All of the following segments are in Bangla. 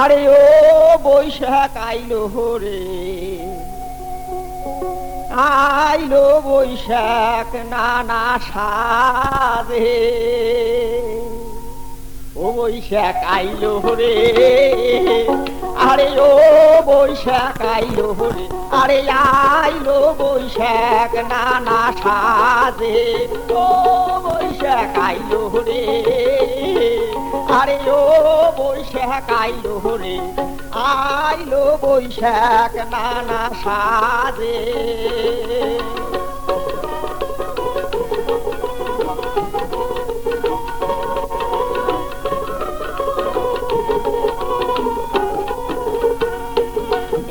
আরে ও বৈশাখ আইলো রে আইলো বৈশাখ নানা সাধে ও বৈশাখ আইলো রে আরে ও বৈশাখ আইলো রে আরে আইলো বৈশাখ নানা সাজে। ও বৈশাখ আইলো রে আরে ও বৈশাখ আইলো রে আইলো বৈশাখ নানা সাজে।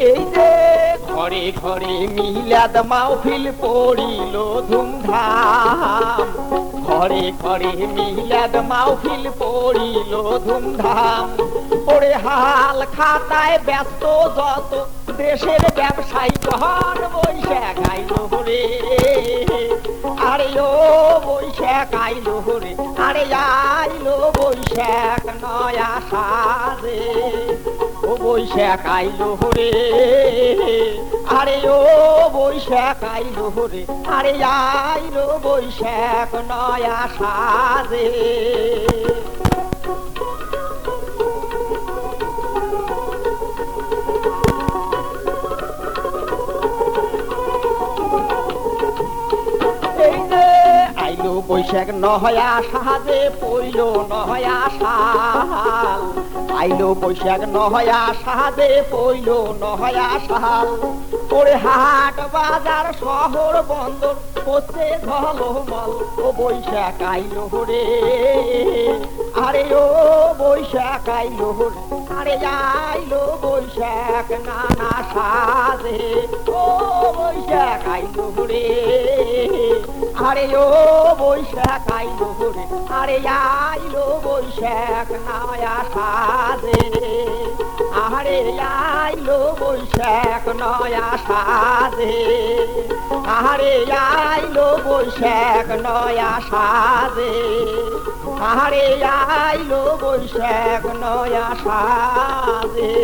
এই যে ঘরে ঘরে মিলাদ মাহফিল পড়িল ধুমধাম। ঘরে ঘরে মিলাদ মাহফিল পড়িল ধুমধাম। ওরে হাল খাতায় ব্যস্ত যত, দেশের ব্যবসায়ী ঘর বৈশাখ আইলো রে আরে ও বৈশাখ আইলো রে আরে আইলো বৈশাখ নয়া সাজে। ও বৈশাখ আইলো রে আরে ও বৈশাখ, আইলো রে। আরে আইলো বৈশাখ, নয়া সাজে। বৈশাখ নহয়া সাহাযে পইল নহয়া সাল। আইলো বৈশাখ নহয়া সাহাযে পইল নহয়া হাট বাজার শহর বন্দর পচে ঝলমল ও বৈশাখ আইলো রে। আরে ও বৈশাখ আইলো রে। আরে আইলো বৈশাখ নানা সাজে। ও বৈশাখ আইলো রে। আরে ও বৈশাখ আইলো রে। আরে আইলো বৈশাখ নয়া সাজে। আরে আইলো বৈশাখ নয়া সাধে আরে আইলো বৈশাখ নয়া সাধে আরে আইলো বৈশাখ নয়া সাজে